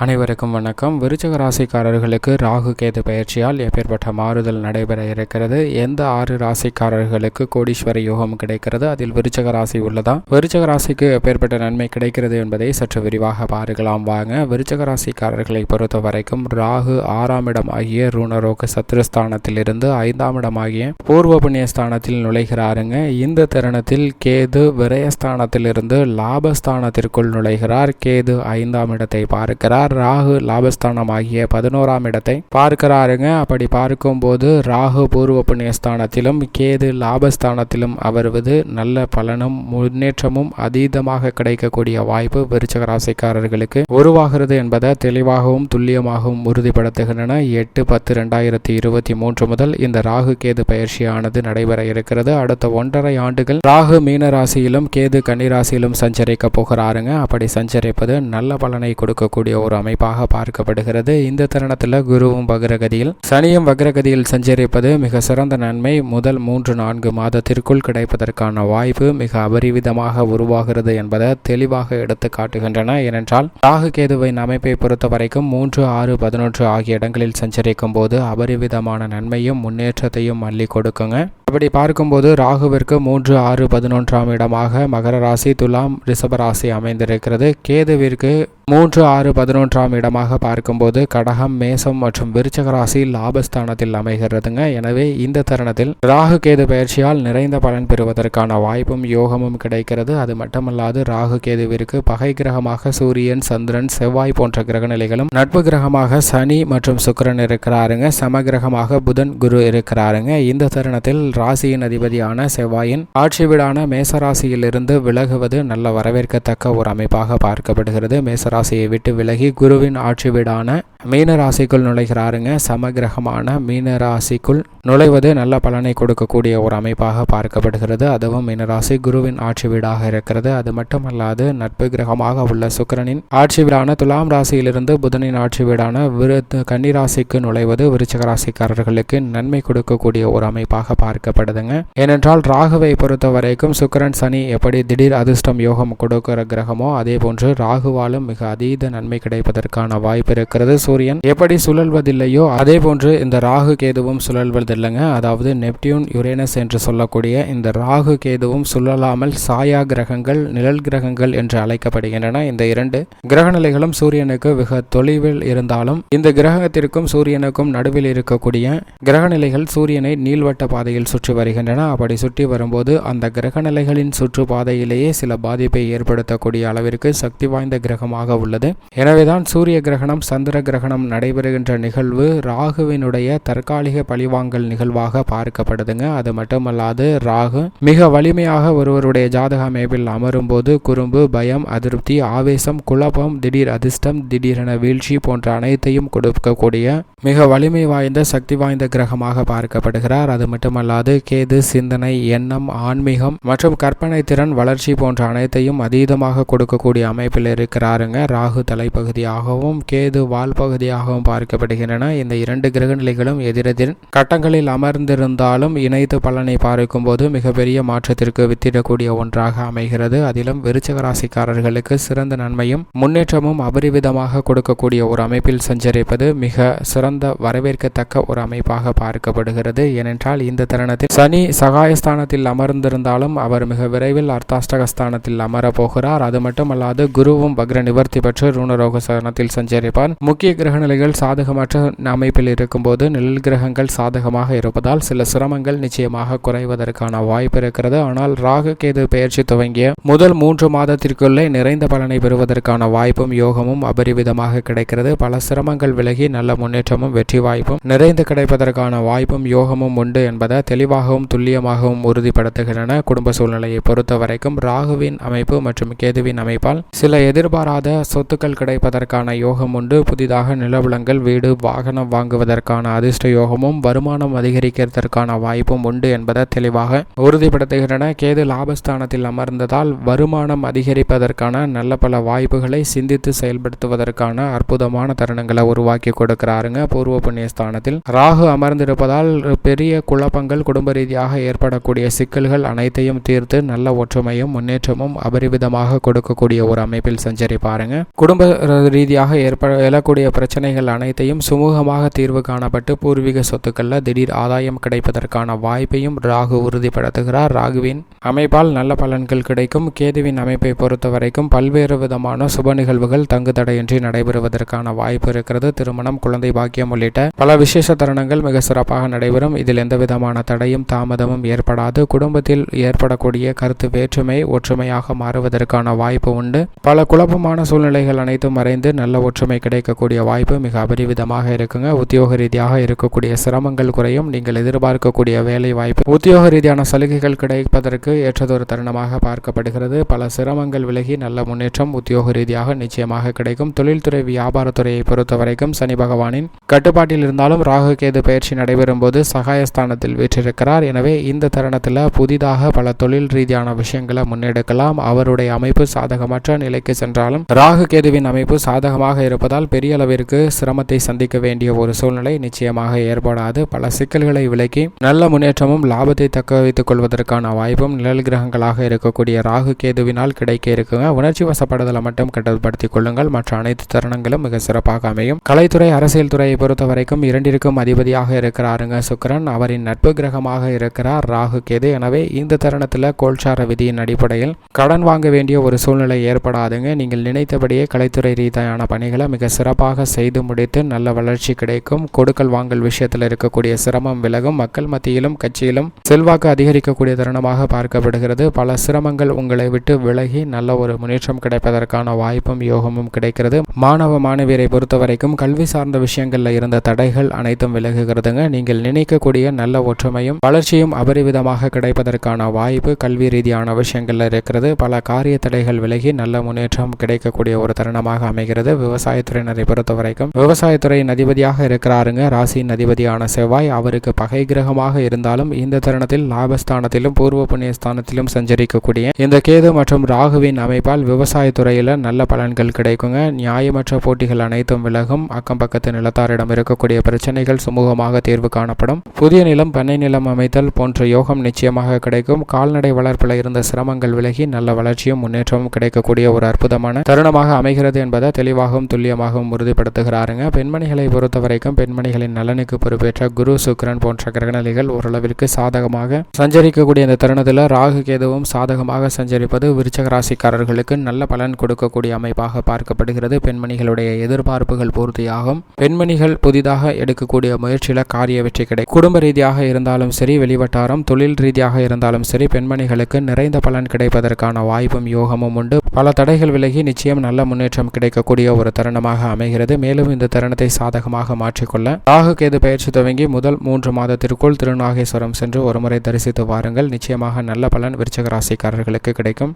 அனைவருக்கும் வணக்கம். விருச்சக ராசிக்காரர்களுக்கு ராகு கேது பயிற்சியால் எப்பேற்பட்ட மாறுதல் நடைபெற இருக்கிறது? எந்த ஆறு ராசிக்காரர்களுக்கு கோடீஸ்வர யோகம் கிடைக்கிறது? அதில் விருச்சக ராசி உள்ளதா? விருச்சக ராசிக்கு எப்பேற்பட்ட நன்மை கிடைக்கிறது என்பதை சற்று விரிவாக பாருகலாம். வாங்க. விருச்சக ராசிக்காரர்களை பொறுத்த வரைக்கும் ராகு ஆறாம் இடம் ஆகிய சத்ருஸ்தானத்தில் சத்ருஸ்தானத்திலிருந்து ஐந்தாம் இடம் ஆகிய பூர்வ புண்ணிய ஸ்தானத்தில் நுழைகிறாருங்க. இந்த தருணத்தில் கேது விரயஸ்தானத்திலிருந்து லாபஸ்தானத்திற்குள் நுழைகிறார். கேது ஐந்தாம் இடத்தை பார்க்கிறார். ராகு லாபஸ்தானம் ஆகிய பதினோராம் இடத்தை பார்க்கிறாருங்க. அப்படி பார்க்கும்போது ராகு பூர்வ புண்ணியஸ்தானத்திலும் கேது லாபஸ்தானத்திலும் அவருவது நல்ல பலனும் முன்னேற்றமும் அதீதமாக கிடைக்கக்கூடிய வாய்ப்பு விருச்சக ராசிக்காரர்களுக்கு உருவாகிறது என்பதை தெளிவாகவும் துல்லியமாகவும் உறுதிப்படுத்துகின்றன. எட்டு பத்து ரெண்டாயிரத்தி இருபத்தி மூன்று முதல் இந்த ராகு கேது பயிற்சியானது நடைபெற இருக்கிறது. அடுத்த ஒன்றரை ஆண்டுகள் ராகு மீன ராசியிலும் கேது கன்னிராசியிலும் சஞ்சரிக்க போகிறாருங்க. அப்படி சஞ்சரிப்பது நல்ல பலனை கொடுக்கக்கூடிய ஒரு அமைப்பாக பார்க்கப்படுகிறது. இந்த தருணத்தில் குருவும் வக்ரகதியில் சனியும் வக்ரகதியில் சஞ்சரிப்பது மிக சிறந்த நன்மை. முதல் மூன்று நான்கு மாதத்திற்குள் கிடைப்பதற்கான வாய்ப்பு மிக அபரிவிதமாக உருவாகிறது என்பதை தெளிவாக எடுத்து காட்டுகின்றன. ஏனென்றால் ராகு கேதுவின் அமைப்பை பொறுத்த வரைக்கும் மூன்று ஆறு பதினொன்று ஆகிய இடங்களில் சஞ்சரிக்கும் போது அபரிவிதமான நன்மையும் முன்னேற்றத்தையும் அள்ளி கொடுக்குங்க. அப்படி பார்க்கும்போது ராகுவிற்கு மூன்று ஆறு பதினொன்றாம் இடமாக மகர ராசி துலாம் ரிஷபராசி அமைந்திருக்கிறது. கேதுவிற்கு மூன்று ஆறு பதினொன்றாம் இடமாக பார்க்கும்போது கடகம் மேசம் மற்றும் விருச்சக ராசி லாபஸ்தானத்தில் அமைகிறதுங்க. எனவே இந்த தருணத்தில் ராகு கேது பயிற்சியால் நிறைந்த பலன் பெறுவதற்கான வாய்ப்பும் யோகமும் கிடைக்கிறது. அது மட்டுமல்லாது ராகு கேதுவிற்கு பகை கிரகமாக சூரியன் சந்திரன் செவ்வாய் போன்ற கிரகநிலைகளும் நட்பு கிரகமாக சனி மற்றும் சுக்கிரன் இருக்கிறாருங்க. சம கிரகமாக புதன் குரு இருக்கிறாருங்க. இந்த தருணத்தில் ராசியின் அதிபதியான செவ்வாயின் ஆட்சி வீடான மேசராசியிலிருந்து விலகுவது நல்ல வரவேற்கத்தக்க ஒரு அமைப்பாக பார்க்கப்படுகிறது. மேசராசியை விட்டு விலகி குருவின் ஆட்சி வீடான மீன ராசிக்குள் நுழைகிறாருங்க. சமகிரகமான மீன ராசிக்குள் நுழைவது நல்ல பலனை கொடுக்கக்கூடிய ஒரு அமைப்பாக பார்க்கப்படுகிறது. அதுவும் மீனராசி குருவின் ஆட்சி வீடாக இருக்கிறது. அது மட்டுமல்லாது நட்பு கிரகமாக உள்ள சுக்கிரனின் ஆட்சி வீடான துலாம் ராசியிலிருந்து புதனின் ஆட்சி வீடான விருத்து கன்னிராசிக்கு நுழைவது விருச்சக ராசிக்காரர்களுக்கு நன்மை கொடுக்கக்கூடிய ஒரு அமைப்பாக பார்க்க பார்க்கப்படுதுங்க ஏனென்றால் ராகுவை பொறுத்த வரைக்கும் சுக்கரன் சனி எப்படி திடீர் அதிர்ஷ்டம் யோகம் கொடுக்கிற கிரகமோ அதே போன்று ராகுவாலும் மிக அதீத நன்மை கிடைப்பதற்கான வாய்ப்பு இருக்கிறது. சூரியன் எப்படி சுழல்வதில்லையோ அதே போன்று இந்த ராகு கேதுவும் சுழல்வதில்லைங்க. அதாவது நெப்டியூன் யுரேனஸ் என்று சொல்லக்கூடிய இந்த ராகு கேதுவும் சுழலாமல் சாயா கிரகங்கள் நிழல் கிரகங்கள் என்று அழைக்கப்படுகின்றன. இந்த இரண்டு கிரகநிலைகளும் சூரியனுக்கு மிக தொலைவில் இருந்தாலும் இந்த கிரகத்திற்கும் சூரியனுக்கும் நடுவில் இருக்கக்கூடிய கிரகநிலைகள் சூரியனை நீள்வட்ட பாதையில் சுற்றி வருகின்றன. அப்படி சுற்றி வரும்போது அந்த கிரகநிலைகளின் சுற்றுப்பாதையிலேயே சில பாதிப்பை ஏற்படுத்தக்கூடிய அளவிற்கு சக்தி வாய்ந்த கிரகமாக உள்ளது. எனவேதான் சூரிய கிரகணம் சந்திர கிரகணம் நடைபெறுகின்ற நிகழ்வு ராகுவினுடைய தற்காலிக பழிவாங்கல் நிகழ்வாக பார்க்கப்படுதுங்க. அது மட்டுமல்லாது ராகு மிக வலிமையாக ஒருவருடைய ஜாதக அமைப்பில் அமரும் போது குறும்பு பயம் அதிருப்தி ஆவேசம் குழப்பம் திடீர் அதிர்ஷ்டம் திடீரென வீழ்ச்சி போன்ற அனைத்தையும் கொடுக்கக்கூடிய மிக வலிமை வாய்ந்த சக்தி வாய்ந்த கிரகமாக பார்க்கப்படுகிறார். அது மட்டுமல்லாது கேது சிந்தனை எண்ணம் ஆன்மீகம் மற்றும் கற்பனை திறன் வளர்ச்சி போன்ற அனைத்தையும் அதீதமாக கொடுக்கக்கூடிய அமைப்பில் இருக்கிறாருங்க. ராகு தலைப்பகுதியாகவும் கேது வால் பகுதியாகவும் பார்க்கப்படுகின்றன. இந்த இரண்டு கிரகநிலைகளும் எதிரெதிர் கட்டங்களில் அமர்ந்திருந்தாலும் இணைத்து பலனை பார்க்கும்போது மிகப்பெரிய மாற்றத்திற்கு வித்திடக்கூடிய ஒன்றாக அமைகிறது. அதிலும் விருச்சக ராசிக்காரர்களுக்கு சிறந்த நன்மையும் முன்னேற்றமும் அபரிவிதமாக கொடுக்கக்கூடிய ஒரு அமைப்பில் சஞ்சரிப்பது மிக சிறந்த வரவேற்கத்தக்க ஒரு அமைப்பாக பார்க்கப்படுகிறது. ஏனென்றால் இந்த தருணத்தில் சனி சகாயஸ்தானத்தில் அமர்ந்திருந்தாலும் அவர் மிக விரைவில் அர்த்தாஷ்டகஸ்தானத்தில் அமரப் போகிறார் அது மட்டுமல்லாது குருவும் வக்ர நிவர்த்தி பெற்று ரூணரோக ஸ்தானத்தில் சஞ்சரிப்பார். முக்கிய கிரக நிலைகள் சாதகமற்ற அமைப்பில் இருக்கும்போது நிழல் கிரகங்கள் சாதகமாக இருப்பதால் சில சிரமங்கள் நிச்சயமாக குறைவதற்கான வாய்ப்பு இருக்கிறது. ஆனால் ராகு கேது பெயர்ச்சி துவங்கிய முதல் மூன்று மாதத்திற்குள்ளே நிறைந்த பலனை பெறுவதற்கான வாய்ப்பும் யோகமும் அபரிவிதமாக கிடைக்கிறது. பல சிரமங்கள் விலகி நல்ல முன்னேற்றமும் வெற்றி வாய்ப்பும் நிறைந்து கிடைப்பதற்கான வாய்ப்பும் யோகமும் உண்டு என்பதை தெளிவாகவும் துல்லியமாகவும் உறுதிப்படுத்துகின்றன. குடும்ப சூழ்நிலையை பொறுத்த வரைக்கும் ராகுவின் அமைப்பு மற்றும் கேதுவின் அமைப்பால் சில எதிர்பாராத சொத்துக்கள் கிடைப்பதற்கான யோகம் உண்டு. புதிதாக புதிதாக நிலவளங்கள் வீடு வாகனம் வாங்குவதற்கான அதிர்ஷ்ட யோகமும் வருமானம் அதிகரிக்கிறதற்கான வாய்ப்பும் உண்டு என்பதை தெளிவாக உறுதிப்படுத்துகின்றன. கேது லாபஸ்தானத்தில் அமர்ந்ததால் வருமானம் அதிகரிப்பதற்கான நல்ல பல வாய்ப்புகளை சிந்தித்து செயல்படுத்துவதற்கான அற்புதமான தருணங்களை உருவாக்கி கொடுக்கிறாருங்க. பூர்வ புண்ணியஸ்தானத்தில் ராகு அமர்ந்திருப்பதால் பெரிய குழப்பங்கள் குடும்ப ரீதியாக ஏற்படக்கூடிய சிக்கல்கள் அனைத்தையும் தீர்த்து நல்ல ஒற்றுமையும் முன்னேற்றமும் அபரிவிதமாக கொடுக்கக்கூடிய ஒரு அமைப்பில் சஞ்சரி பாருங்க. குடும்ப ரீதியாக ஏற்பட எழக்கூடிய பிரச்சனைகள் அனைத்தையும் சுமூகமாக தீர்வு காணப்பட்டு பூர்வீக சொத்துக்களில் திடீர் ஆதாயம் கிடைப்பதற்கான வாய்ப்பையும் ராகு உறுதிப்படுத்துகிறார். ராகுவின் அமைப்பால் நல்ல பலன்கள் கிடைக்கும். கேதுவின் அமைப்பை பொறுத்த வரைக்கும் பல்வேறு விதமான சுப நிகழ்வுகள் தங்கு தடையின்றி நடைபெறுவதற்கான வாய்ப்பு இருக்கிறது. திருமணம் குழந்தை பாக்கியம் உள்ளிட்ட பல விசேஷ தருணங்கள் மிக சிறப்பாக நடைபெறும். இதில் எந்த விதமான தடையும் தாமதமும் ஏற்படாது. குடும்பத்தில் ஏற்படக்கூடிய கருத்து வேற்றுமை ஒற்றுமையாக மாறுவதற்கான வாய்ப்பு உண்டு. பல குழப்பமான சூழ்நிலைகள் அனைத்தும் மறைந்து நல்ல ஒற்றுமை கிடைக்கக்கூடிய வாய்ப்பு மிக அபரிவிதமாக இருக்குங்க. உத்தியோக ரீதியாக இருக்கக்கூடிய சிரமங்கள் குறையும். நீங்கள் எதிர்பார்க்கக்கூடிய வேலை வாய்ப்பு உத்தியோக ரீதியான சலுகைகள் கிடைப்பதற்கு ஏற்றதொரு தருணமாக பார்க்கப்படுகிறது. பல சிரமங்கள் விலகி நல்ல முன்னேற்றம் உத்தியோக ரீதியாக நிச்சயமாக கிடைக்கும். தொழில்துறை வியாபாரத்துறையை பொறுத்த வரைக்கும் சனி பகவானின் கட்டுப்பாட்டில் இருந்தாலும் ராகு கேது பயிற்சி நடைபெறும் போது சகாயஸ்தானத்தில் இருக்கிறார் எனவே இந்த தருணத்தில் புதிதாக பல தொழில் ரீதியான விஷயங்களை முன்னெடுக்கலாம். அவருடைய அமைப்பு சாதகமற்ற நிலைக்கு சென்றாலும் ராகு கேதுவின் அமைப்பு சாதகமாக இருப்பதால் பெரிய அளவிற்கு சிரமத்தை சந்திக்க வேண்டிய ஒரு சூழ்நிலை நிச்சயமாக ஏற்படாது. பல சிக்கல்களை விலக்கி நல்ல முன்னேற்றமும் லாபத்தை தக்க வைத்துக் கொள்வதற்கான வாய்ப்பும் நிழல் கிரகங்களாக இருக்கக்கூடிய ராகு கேதுவினால் கிடைக்க இருக்குங்க. உணர்ச்சி வசப்படுதலை மட்டும் கட்டுப்படுத்திக் கொள்ளுங்கள். மற்ற அனைத்து தருணங்களும் மிக சிறப்பாக அமையும். கலைத்துறை அரசியல் துறையை பொறுத்த வரைக்கும் இரண்டிற்கும் அதிபதியாக இருக்கிறாருங்க சுக்கரன். அவரின் நட்பு கிரகமாக இருக்கிறார் ராகு கேது. எனவே இந்த தருணத்தில் கோல்சார விதியின் அடிப்படையில் கடன் வாங்க வேண்டிய ஒரு சூழ்நிலை ஏற்படாதுங்க. நீங்கள் நினைத்தபடியே கலைத்துறை ரீதியான பணிகளை மிக சிறப்பாக செய்து முடித்து நல்ல வளர்ச்சி கிடைக்கும். கொடுக்கல் வாங்கல் விஷயத்தில் இருக்கக்கூடிய சிரமம் விலகும். மக்கள் மத்தியிலும் கட்சியிலும் செல்வாக்கு அதிகரிக்கக்கூடிய தருணமாக பார்க்கப்படுகிறது. பல சிரமங்கள் உங்களை விட்டு விலகி நல்ல ஒரு முன்னேற்றம் கிடைப்பதற்கான வாய்ப்பும் யோகமும் கிடைக்கிறது. மாணவ மாணவியரை பொறுத்த வரைக்கும் கல்வி சார்ந்த விஷயங்களில் இருந்த தடைகள் அனைத்தும் விலகுகிறதுங்க. நீங்கள் நினைக்கக்கூடிய நல்ல ஒற்றுமையும் வளர்ச்சியும் அபரிவிதமாக கிடைப்பதற்கான வாய்ப்பு கல்வி ரீதியான விஷயங்கள்ல இருக்கிறது. பல காரிய தடைகள் விலகி நல்ல முன்னேற்றம் கிடைக்கக்கூடிய ஒரு தருணமாக அமைகிறது. விவசாயத்துறையினரை பொறுத்த வரைக்கும் விவசாயத்துறையின் அதிபதியாக இருக்கிறாருங்க. ராசியின் அதிபதியான செவ்வாய் அவருக்கு பகை கிரகமாக இருந்தாலும் இந்த தருணத்தில் லாபஸ்தானத்திலும் பூர்வ புண்ணிய ஸ்தானத்திலும் சஞ்சரிக்கக்கூடிய இந்த கேது மற்றும் ராகுவின் அமைப்பால் விவசாயத்துறையில் நல்ல பலன்கள் கிடைக்குங்க. நியாயமற்ற போட்டிகள் அனைத்தும் விலகும். அக்கம் பக்கத்து நிலத்தாரிடம் இருக்கக்கூடிய பிரச்சனைகள் சுமூகமாக தீர்வு காணப்படும். புதிய நிலம் பண்ணை நிலம் அமைத்தல் போன்ற யோகம் நிச்சயமாக கிடைக்கும். கால்நடை வளர்ப்பில் இருந்த சிரமங்கள் விலகி நல்ல வளர்ச்சியும் முன்னேற்றமும் கிடைக்கக்கூடிய ஒரு அற்புதமான தருணமாக அமைகிறது என்பதை தெளிவாகவும் துல்லியமாகவும் உறுதிப்படுத்துகிறாருங்க. பெண்மணிகளை பொறுத்த வரைக்கும் பெண்மணிகளின் நலனுக்கு பொறுப்பேற்ற குரு சுக்கிரன் போன்ற கிரகநிலைகள் ஓரளவிற்கு சாதகமாக சஞ்சரிக்கக்கூடிய இந்த தருணத்தில் ராகு கேதுவும் சாதகமாக சஞ்சரிப்பது விருச்சக ராசிக்காரர்களுக்கு நல்ல பலன் கொடுக்கக்கூடிய அமைப்பாக பார்க்கப்படுகிறது. பெண்மணிகளுடைய எதிர்பார்ப்புகள் பூர்த்தியாகும். பெண்மணிகள் புதிதாக எடுக்கக்கூடிய முயற்சியில் காரிய வெற்றி கிடைக்கும். குடும்ப ரீதியாக இருந்தாலும் இருந்தாலும் சரி வெளிவட்டாரம் தொழில் ரீதியாக இருந்தாலும் சரி பெண்மணிகளுக்கு நிறைந்த பலன் கிடைப்பதற்கான வாய்ப்பும் யோகமும் உண்டு. பல தடைகள் விலகி நிச்சயம் நல்ல முன்னேற்றம் கிடைக்கக்கூடிய ஒரு தருணமாக அமைகிறது. மேலும் இந்த தருணத்தை சாதகமாக மாற்றிக்கொள்ள ராகு கேது பயிற்சி துவங்கி முதல் மூன்று மாதத்திற்குள் திருநாகேஸ்வரம் சென்று ஒருமுறை தரிசித்து வாருங்கள். நிச்சயமாக நல்ல பலன் விருச்சக ராசிக்காரர்களுக்கு கிடைக்கும்.